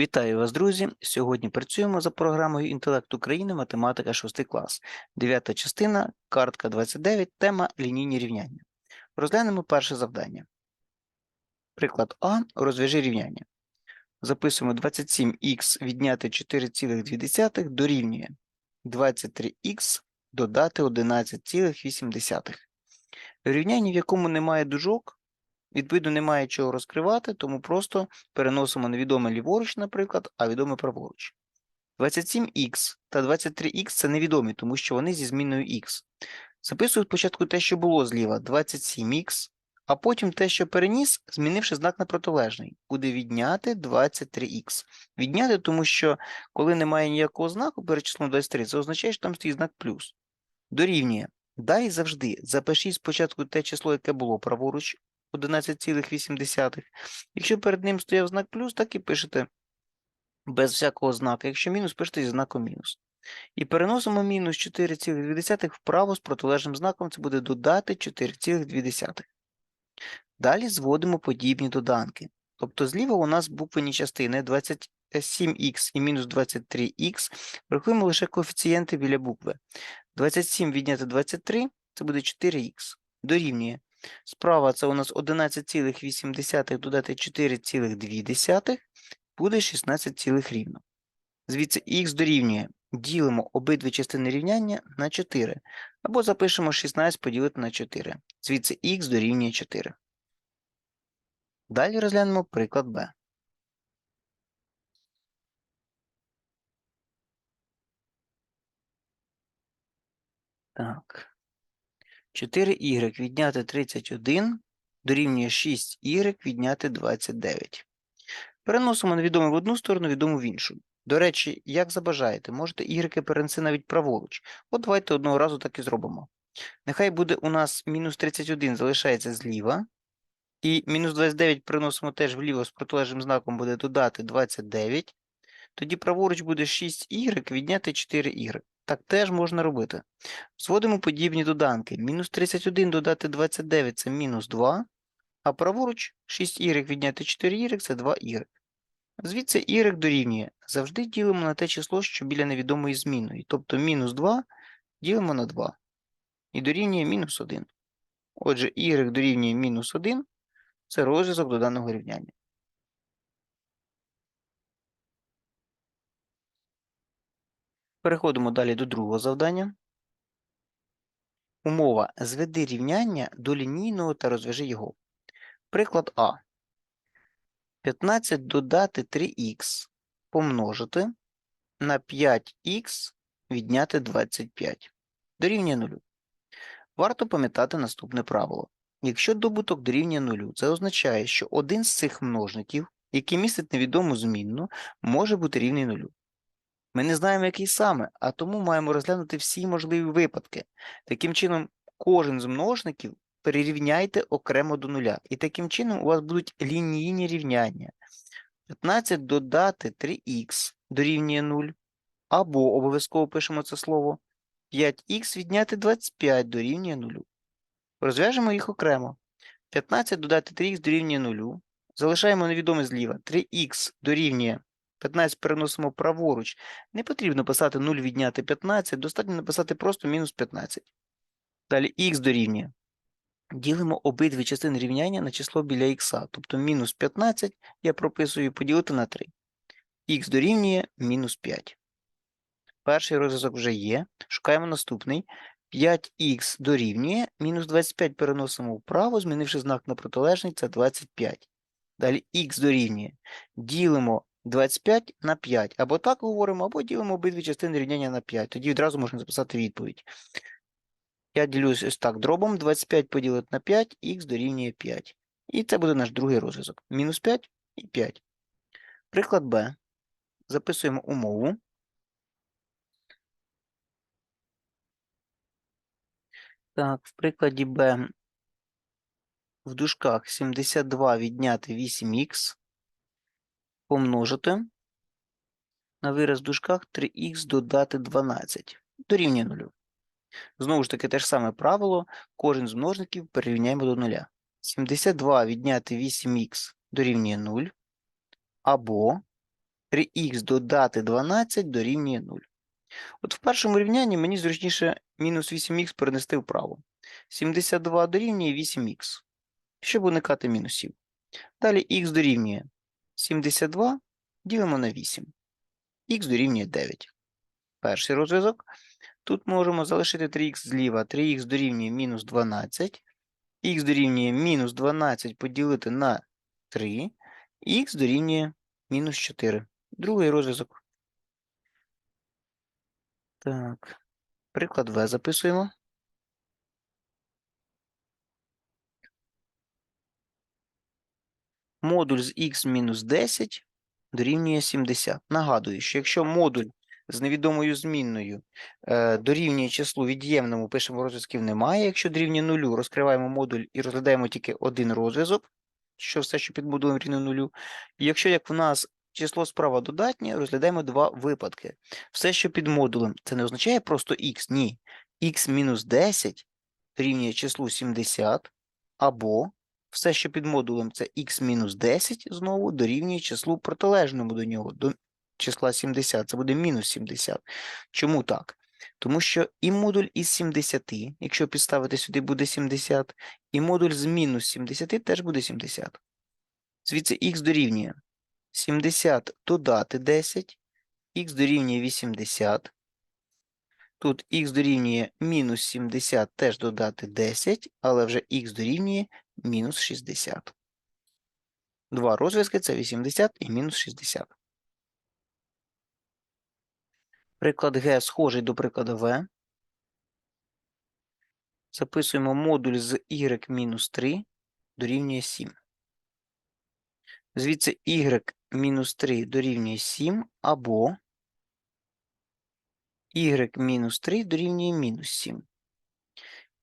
Вітаю вас, друзі! Сьогодні працюємо за програмою Інтелект України, математика 6 клас. Дев'ята частина, картка 29, тема лінійні рівняння. Розглянемо перше завдання. Приклад А. Розв'яжи рівняння. Записуємо 27х відняти 4,2 дорівнює 23х додати 11,8. В рівнянні, в якому немає дужок, відповідно немає чого розкривати, тому просто переносимо невідоме ліворуч, наприклад, а відоме праворуч. 27х та 23х це невідомі, тому що вони зі зміною х. Записую спочатку те, що було зліва 27х, а потім те, що переніс, змінивши знак на протилежний. Буде відняти 23х. Відняти, тому що коли немає ніякого знаку перед числом 23, це означає, що там стоїть знак плюс. Дорівнює. Далі завжди запишіть спочатку те число, яке було праворуч 11,8. Якщо перед ним стояв знак плюс, так і пишете без всякого знака. Якщо мінус, пишете зі знаком мінус. І переносимо мінус 4,2 вправо з протилежним знаком, це буде додати 4,2. Далі зводимо подібні доданки. Тобто зліва у нас буквені частини 27х і мінус 23х. Врахуємо лише коефіцієнти біля букви. 27 відняти 23 це буде 4х. Дорівнює. Справа це у нас 11,8 додати 4,2 буде 16 цілих рівно. Звідси х дорівнює. Ділимо обидві частини рівняння на 4. Або запишемо 16 поділити на 4. Звідси х дорівнює 4. Далі розглянемо приклад Б. Так. 4y відняти 31 дорівнює 6y відняти 29. Переносимо невідоме в одну сторону, відомо в іншу. До речі, як забажаєте, можете y перенести навіть праворуч. От давайте одного разу так і зробимо. Нехай буде у нас мінус 31 залишається зліва. І мінус 29 переносимо теж вліво з протилежним знаком буде додати 29. Тоді праворуч буде 6y відняти 4y. Так теж можна робити. Зводимо подібні доданки. Мінус 31 додати 29 це мінус 2, а праворуч 6y відняти 4y це 2y. Звідси y дорівнює. Завжди ділимо на те число, що біля невідомої змінної. Тобто мінус 2 ділимо на 2. І дорівнює мінус 1. Отже, y дорівнює мінус 1 це розв'язок до даного рівняння. Переходимо далі до другого завдання. Умова зведи рівняння до лінійного та розв'яжи його. Приклад А. 15 додати 3х помножити на 5х відняти 25. Дорівнює 0. Варто пам'ятати наступне правило. Якщо добуток дорівнює 0, це означає, що один з цих множників, який містить невідому змінну, може бути рівний 0. Ми не знаємо, який саме, а тому маємо розглянути всі можливі випадки. Таким чином, кожен з множників перерівняйте окремо до нуля. І таким чином у вас будуть лінійні рівняння. 15 додати 3х дорівнює 0. Або обов'язково пишемо це слово. 5х відняти 25 дорівнює 0. Розв'яжемо їх окремо. 15 додати 3х дорівнює 0. Залишаємо невідоме зліва. 3х дорівнює 15 переносимо праворуч. Не потрібно писати 0 відняти 15, достатньо написати просто мінус 15. Далі х дорівнює. Ділимо обидві частини рівняння на число біля х, тобто мінус 15 я прописую поділити на 3. х дорівнює мінус 5. Перший розв'язок вже є. Шукаємо наступний. 5х дорівнює, мінус 25 переносимо вправо, змінивши знак на протилежний, це 25. Далі х дорівнює. Ділимо 25 на 5. Або так говоримо, або ділимо обидві частини рівняння на 5. Тоді відразу можна записати відповідь. Я ділюсь ось так дробом. 25 поділити на 5, х дорівнює 5. І це буде наш другий розв'язок. Мінус 5 і 5. Приклад Б. Записуємо умову. Так, в прикладі Б в дужках 72 відняти 8х помножити на вираз в дужках 3х додати 12 дорівнює 0. Знову ж таки, те ж саме правило, кожен з множників перерівняємо до 0. 72 відняти 8х дорівнює 0, або 3х додати 12 дорівнює 0. От в першому рівнянні мені зручніше мінус 8х перенести вправо. 72 дорівнює 8х, щоб уникати мінусів. Далі х дорівнює 72 ділимо на 8. х дорівнює 9. Перший розв'язок. Тут можемо залишити 3х зліва. 3х дорівнює мінус 12. х дорівнює мінус 12 поділити на 3. х дорівнює мінус 4. Другий розв'язок. Так. Приклад В записуємо. Модуль з х мінус 10 дорівнює 70. Нагадую, що якщо модуль з невідомою змінною е, дорівнює числу від'ємному, пишемо розв'язків немає. Якщо дорівнює нулю, розкриваємо модуль і розглядаємо тільки один розв'язок, що все, що під модулем рівно нулю. І якщо як в нас число справа додатнє, розглядаємо два випадки. Все, що під модулем, це не означає просто х, ні. х мінус 10 дорівнює числу 70, або все, що під модулем, це х-10, знову дорівнює числу протилежному до нього, до числа 70, це буде мінус 70. Чому так? Тому що і модуль із 70, якщо підставити сюди, буде 70, і модуль з мінус 70 теж буде 70. Звідси х дорівнює 70 додати 10, х дорівнює 80. Тут х дорівнює мінус 70 теж додати 10, але вже х дорівнює мінус 60. Два розв'язки це 80 і мінус 60. Приклад Г схожий до прикладу В. Записуємо модуль з y мінус 3 дорівнює 7. Звідси y мінус 3 дорівнює 7 або y мінус 3 дорівнює мінус 7.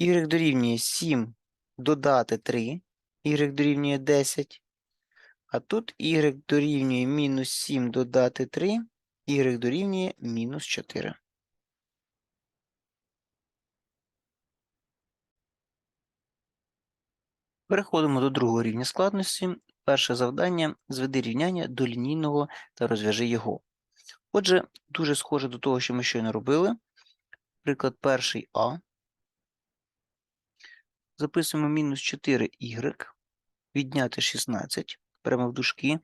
y дорівнює 7 додати 3, y дорівнює 10. А тут y дорівнює мінус 7 додати 3, y дорівнює мінус 4. Переходимо до другого рівня складності. Перше завдання – зведи рівняння до лінійного та розв'яжи його. Отже, дуже схоже до того, що ми щойно робили. Приклад перший А. Записуємо мінус 4y, відняти 16, беремо в дужки,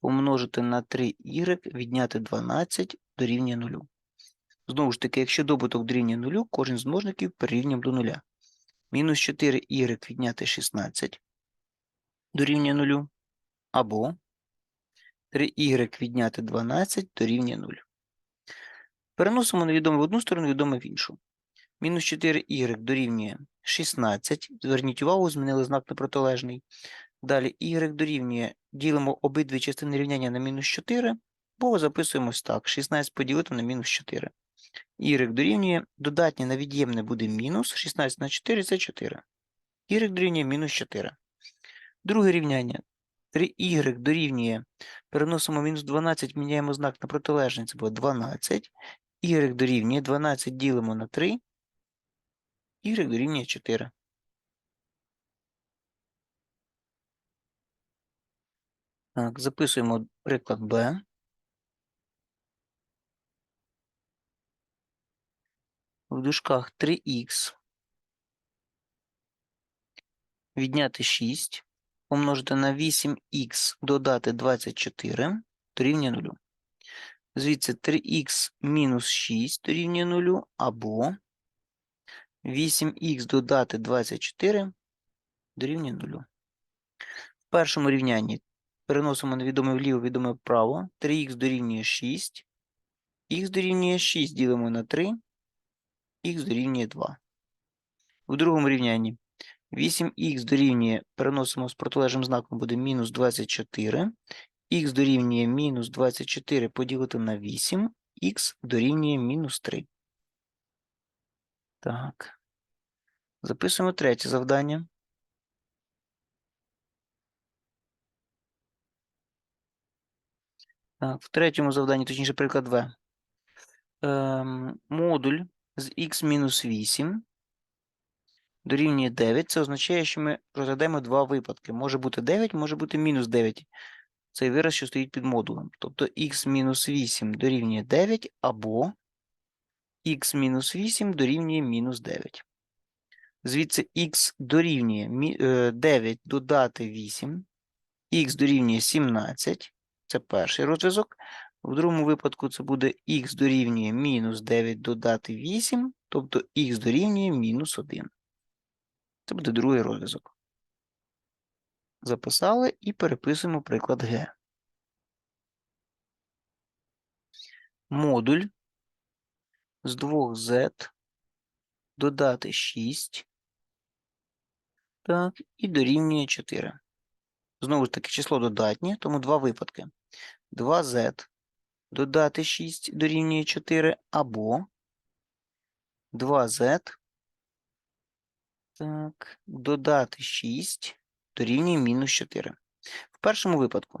помножити на 3y, відняти 12 дорівнює 0. Знову ж таки, якщо добуток дорівнює 0, кожен з множників перерівнюємо до 0. Мінус 4y відняти 16 дорівнює 0, або 3y відняти 12 дорівнює 0. Переносимо невідоме в одну сторону, відоме в іншу. Мінус 4y дорівнює 16. Зверніть увагу, змінили знак на протилежний. Далі y дорівнює, ділимо обидві частини рівняння на мінус 4, бо записуємо ось так. 16 поділити на мінус 4. y дорівнює, додатнє на від'ємне буде мінус, 16 на 4 це 4. y дорівнює мінус 4. Друге рівняння. 3y дорівнює, переносимо мінус 12, міняємо знак на протилежний, це буде 12. y дорівнює 12 ділимо на 3, y дорівнює 4. Так, записуємо приклад Б. В дужках 3х відняти 6, помножити на 8х додати 24 дорівнює 0. Звідси 3х мінус 6 дорівнює 0, або 8х додати 24 дорівнює 0. В першому рівнянні переносимо невідоме вліво, відоме вправо. 3х дорівнює 6. Х дорівнює 6 ділимо на 3, х дорівнює 2. У другому рівнянні 8х дорівнює, переносимо з протилежним знаком, буде мінус 24. Х дорівнює мінус 24 поділити на 8, х дорівнює мінус 3. Так. Записуємо третє завдання. Так, в третьому завданні, точніше, приклад В. Ем, модуль з х-8 дорівнює 9. Це означає, що ми розглядаємо два випадки. Може бути 9, може бути мінус 9. цей вираз, що стоїть під модулем. Тобто х мінус 8 дорівнює 9 або х мінус 8 дорівнює мінус 9. Звідси х дорівнює е, 9 додати 8, х дорівнює 17, це перший розв'язок. В другому випадку це буде х дорівнює мінус 9 додати 8, тобто х дорівнює мінус 1. Це буде другий розв'язок. Записали і переписуємо приклад Г. Модуль з 2z додати 6. Так, і дорівнює 4. Знову ж таки, число додатнє, тому два випадки. 2z додати 6 дорівнює 4, або 2z так, додати 6 дорівнює мінус 4. В першому випадку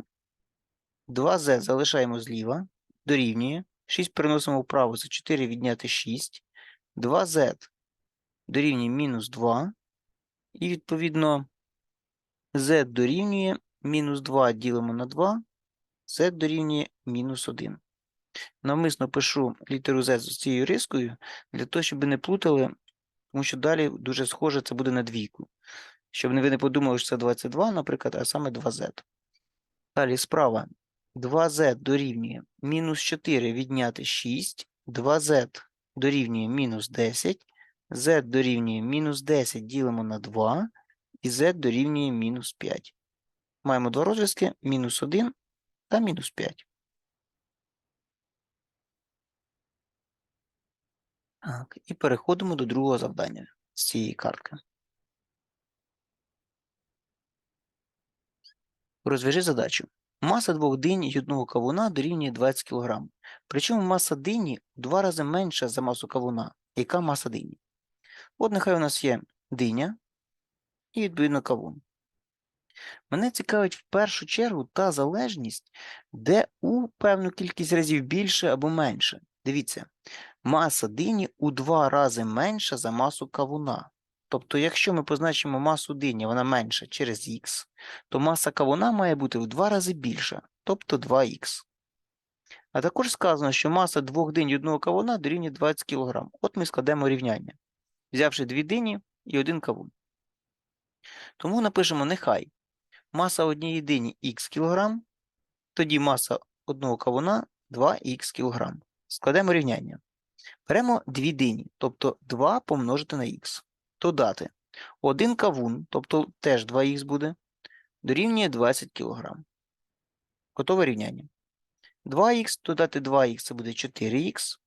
2z залишаємо зліва, дорівнює. 6 переносимо вправо, це 4 відняти 6. 2z дорівнює мінус 2. І відповідно z дорівнює мінус 2 ділимо на 2, z дорівнює мінус 1. Навмисно пишу літеру z з цією рискою, для того, щоб не плутали, тому що далі дуже схоже це буде на двійку. Щоб ви не подумали, що це 22, наприклад, а саме 2z. Далі справа 2z дорівнює мінус 4 відняти 6, 2z дорівнює мінус 10, z дорівнює мінус 10 ділимо на 2, і z дорівнює мінус 5. Маємо два розв'язки мінус 1 та мінус 5. Так, і переходимо до другого завдання з цієї картки. Розв'яжи задачу. Маса двох динь і одного кавуна дорівнює 20 кг. Причому маса дині в два рази менша за масу кавуна. Яка маса дині? От нехай у нас є диня і відповідно кавун. Мене цікавить в першу чергу та залежність, де у певну кількість разів більше або менше. Дивіться, маса дині у два рази менша за масу кавуна. Тобто, якщо ми позначимо масу дині, вона менша через х, то маса кавуна має бути в два рази більша, тобто 2х. А також сказано, що маса двох динь одного кавуна дорівнює 20 кг. От ми складемо рівняння, взявши дві дині і один кавун. Тому напишемо нехай маса однієї дині х кг, тоді маса одного кавуна 2х кг. Складемо рівняння. Беремо дві дині, тобто 2 помножити на х. Додати. Один кавун, тобто теж 2х буде, дорівнює 20 кг. Готове рівняння. 2х додати 2х це буде 4х,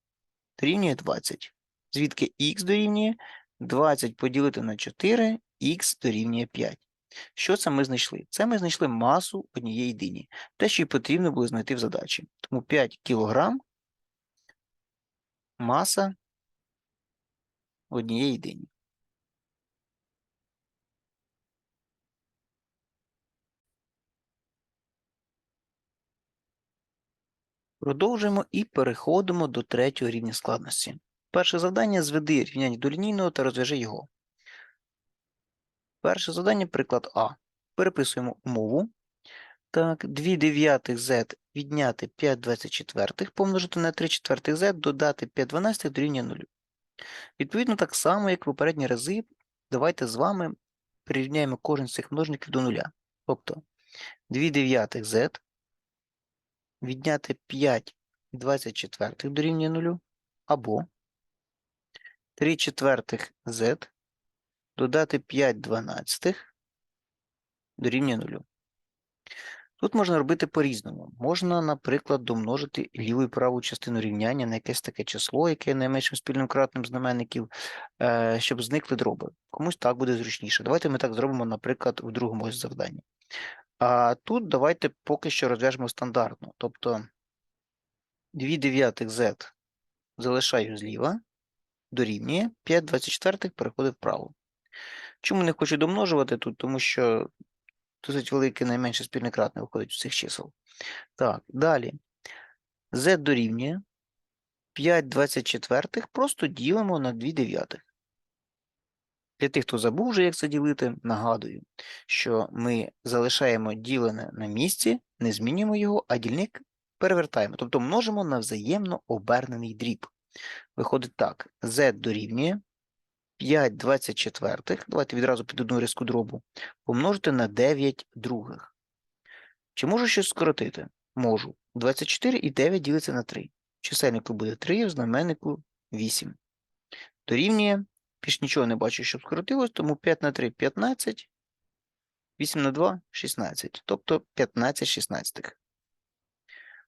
дорівнює 20. Звідки х дорівнює 20 поділити на 4, х дорівнює 5. Що це ми знайшли? Це ми знайшли масу однієї дині. Те, що й потрібно було знайти в задачі. Тому 5 кг маса однієї дині. Продовжуємо і переходимо до третього рівня складності. Перше завдання зведи рівняння до лінійного та розв'яжи його. Перше завдання, приклад А. Переписуємо умову. Так, 2 дев'ятих z відняти 5 24 помножити на 3 четвертих z, додати 5 12 дорівнює 0. Відповідно, так само, як в попередні рази, давайте з вами прирівняємо кожен з цих множників до нуля. Тобто 2 дев'ятих z відняти 5 24 дорівнює 0, або 3 четвертих z додати 5 дванадцятих дорівнює 0. Тут можна робити по-різному. Можна, наприклад, домножити ліву і праву частину рівняння на якесь таке число, яке є найменшим спільним кратним знаменників, е, щоб зникли дроби. Комусь так буде зручніше. Давайте ми так зробимо, наприклад, в другому завданні. А тут давайте поки що розв'яжемо стандартно. Тобто 2 дев'ятих z залишаю зліва, дорівнює 5 24 переходить вправо. Чому не хочу домножувати тут? Тому що досить великий найменше спільний кратний виходить з цих чисел. Так, далі. z дорівнює 5 24 просто ділимо на 2 дев'ятих. Для тих, хто забув вже, як це ділити, нагадую, що ми залишаємо ділене на місці, не змінюємо його, а дільник перевертаємо, тобто множимо на взаємно обернений дріб. Виходить так, z дорівнює 5 24, давайте відразу під одну різку дробу, помножити на 9 других. Чи можу щось скоротити? Можу. 24 і 9 ділиться на 3. В чисельнику буде 3, в знаменнику 8. Дорівнює, більш нічого не бачу, щоб скоротилось, тому 5 на 3 – 15, 8 на 2 – 16, тобто 15 шістнадцятих.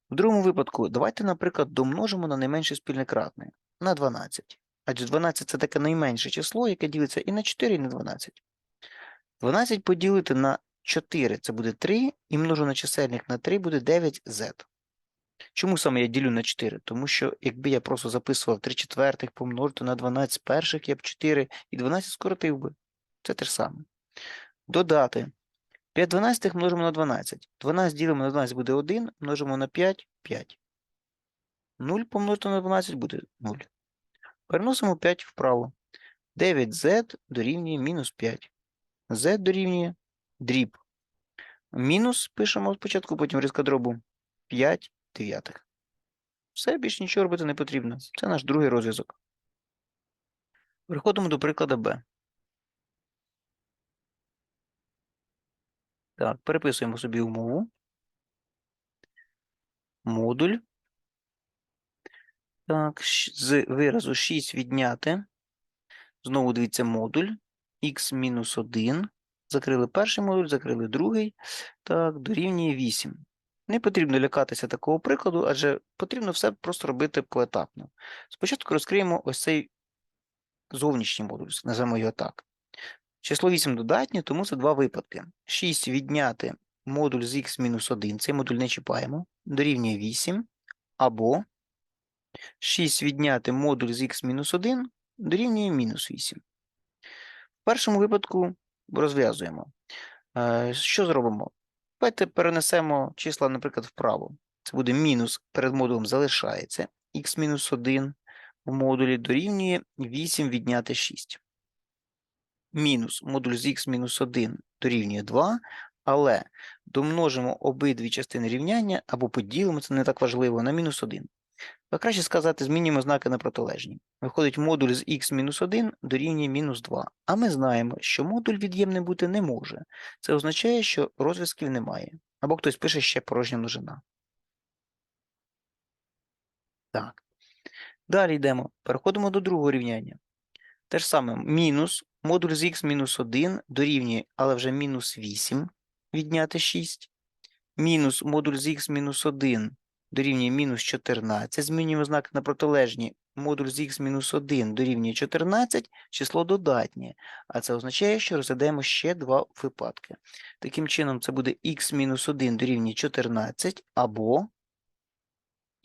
В другому випадку давайте, наприклад, домножимо на найменше спільне кратне на 12. Адже 12 це таке найменше число, яке ділиться і на 4, і на 12. 12 поділити на 4 це буде 3, і множу на чисельник на 3 буде 9z. Чому саме я ділю на 4? Тому що якби я просто записував 3 четвертих помножити на 12 перших, я б 4 і 12 скоротив би. Це те ж саме. Додати. 5 дванадцятих множимо на 12. 12 ділимо на 12 буде 1, множимо на 5 – 5. 0 помножити на 12 буде 0. Переносимо 5 вправо. 9z дорівнює мінус 5. z дорівнює дріб. Мінус пишемо спочатку, потім різка дробу 5 дев'ятих. Все, більше нічого робити не потрібно. Це наш другий розв'язок. Переходимо до прикладу Б. Так, переписуємо собі умову. Модуль. Так, з виразу 6 відняти. Знову дивіться модуль. х мінус 1. Закрили перший модуль, закрили другий. Так, дорівнює 8. Не потрібно лякатися такого прикладу, адже потрібно все просто робити поетапно. Спочатку розкриємо ось цей зовнішній модуль, називаємо його так. Число 8 додатнє, тому це два випадки. 6 відняти модуль з х-1, цей модуль не чіпаємо, дорівнює 8, або 6 відняти модуль з х-1 дорівнює мінус 8. В першому випадку розв'язуємо. Е, Що зробимо? Давайте перенесемо числа, наприклад, вправо. Це буде мінус перед модулем залишається х мінус 1 в модулі дорівнює 8 відняти 6 мінус модуль з х мінус 1 дорівнює 2, але домножимо обидві частини рівняння або поділимо, це не так важливо, на мінус 1. А краще сказати, змінюємо знаки на протилежні. Виходить, модуль з х-1 дорівнює мінус 2. А ми знаємо, що модуль від'ємним бути не може. Це означає, що розв'язків немає. Або хтось пише ще порожня множина. Так. Далі йдемо. Переходимо до другого рівняння. Те ж саме, мінус модуль з х-1 дорівнює, але вже мінус 8 відняти 6. Мінус модуль з х мінус 1 дорівнює мінус 14. Змінюємо знак на протилежні. Модуль з х мінус 1 дорівнює 14, число додатнє. А це означає, що розглядаємо ще два випадки. Таким чином, це буде х мінус 1 дорівнює 14, або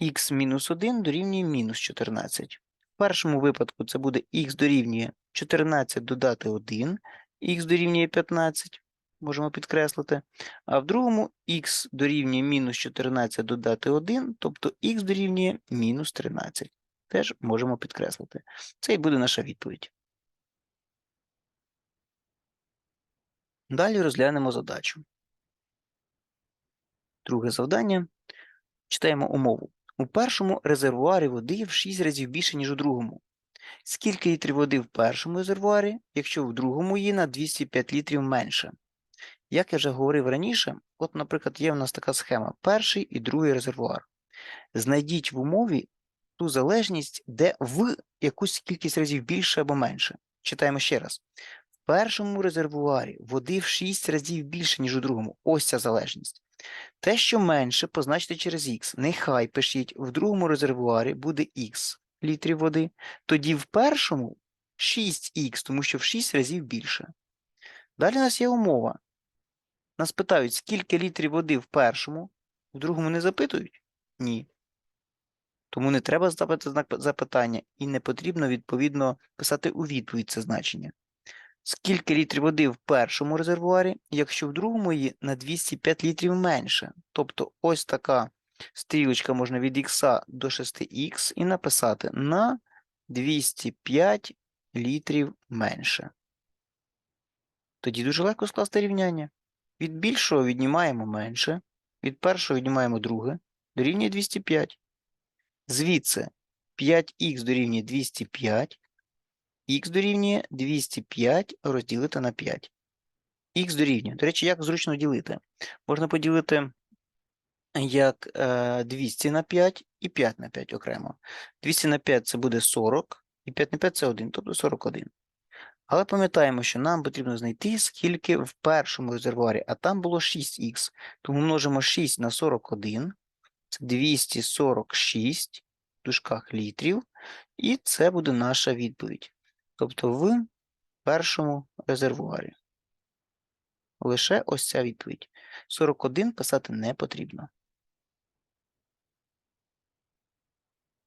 х мінус 1 дорівнює мінус 14. В першому випадку це буде х дорівнює 14 додати 1, х дорівнює 15, можемо підкреслити. А в другому х дорівнює мінус 14 додати 1, тобто х дорівнює мінус 13. Теж можемо підкреслити. Це і буде наша відповідь. Далі розглянемо задачу. Друге завдання. Читаємо умову. У першому резервуарі води в 6 разів більше, ніж у другому. Скільки літрів води в першому резервуарі, якщо в другому її на 205 літрів менше? Як я вже говорив раніше, от, наприклад, є в нас така схема: перший і другий резервуар. Знайдіть в умові ту залежність, де в якусь кількість разів більше або менше. Читаємо ще раз. В першому резервуарі води в 6 разів більше, ніж у другому. Ось ця залежність. Те, що менше, позначте через х. Нехай пишіть, в другому резервуарі буде х літрів води, тоді в першому 6х, тому що в 6 разів більше. Далі у нас є умова. Нас питають, скільки літрів води в першому, в другому не запитують? Ні. Тому не треба ставити знак запитання і не потрібно, відповідно, писати у відповідь це значення. Скільки літрів води в першому резервуарі, якщо в другому її на 205 літрів менше. Тобто ось така стрілочка можна від х до 6х і написати на 205 літрів менше. Тоді дуже легко скласти рівняння. Від більшого віднімаємо менше, від першого віднімаємо друге, дорівнює 205. Звідси 5х дорівнює 205, х дорівнює 205 розділити на 5. Х дорівнює. До речі, як зручно ділити? Можна поділити як е, 200 на 5 і 5 на 5 окремо. 200 на 5 це буде 40, і 5 на 5 це 1, тобто 41. Але пам'ятаємо, що нам потрібно знайти, скільки в першому резервуарі, а там було 6х. Тому множимо 6 на 41, це 246 в дужках літрів, і це буде наша відповідь. Тобто в першому резервуарі. Лише ось ця відповідь. 41 писати не потрібно.